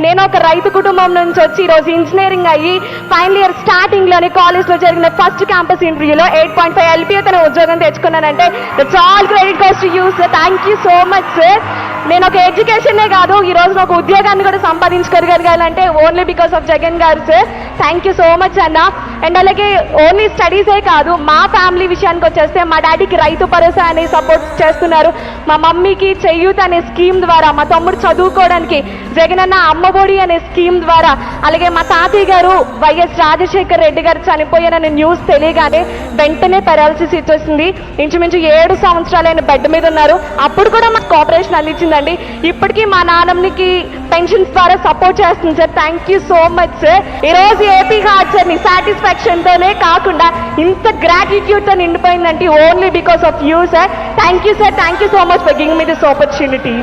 నేను ఒక రైతు కుటుంబం నుంచి వచ్చి ఈరోజు ఇంజనీరింగ్ అయ్యి ఫైనల్ ఇయర్ స్టార్టింగ్లోని కాలేజ్లో జరిగిన ఫస్ట్ క్యాంపస్ ఇంటర్వ్యూలో ఎయిట్ పాయింట్ ఫైవ్ ఎల్పీ తన ఉద్యోగం తెచ్చుకున్నానంటే that's all credit goes to you sir thank you so much sir నేను ఒక ఎడ్యుకేషనే కాదు ఈ రోజు ఒక ఉద్యోగాన్ని కూడా సంపాదించుకోగలగాలంటే only because of Jagan garu sir thank you so much అన్న. అండ్ అలాగే ఓన్లీ స్టడీసే కాదు మా ఫ్యామిలీ విషయానికి వచ్చేస్తే మా డాడీకి రైతు భరోసా అని సపోర్ట్ చేస్తున్నారు. మా మమ్మీకి చెయ్యూత్ అనే స్కీమ్ ద్వారా మా తమ్ముడు చదువుకోవడానికి జగనన్న అమ్మఒడి అనే స్కీమ్ ద్వారా అలాగే మా తాతయ్య గారు వైఎస్ రాజశేఖర్ రెడ్డి గారు చనిపోయారనే న్యూస్ తెలియగానే వెంటనే పెరాలసిస్ ఇచ్చేసింది ఇంచుమించు ఏడు సంవత్సరాలైన బెడ్ మీద ఉన్నారు. అప్పుడు కూడా మాకు కోఆపరేషన్ అందించింది. అందించిందండి ఇప్పటికీ మా నాన్నమ్మకి పెన్షన్స్ ద్వారా సపోర్ట్ చేస్తుంది sir. Thank you so much sir ఈ రోజు ఏపీ హార్ట్ సార్ని సాటిస్ఫాక్షన్ తోనే కాకుండా ఇంత గ్రాటిట్యూడ్తో నిండిపోయిందంటే only because of you sir thank you sir thank you so much for giving me this opportunity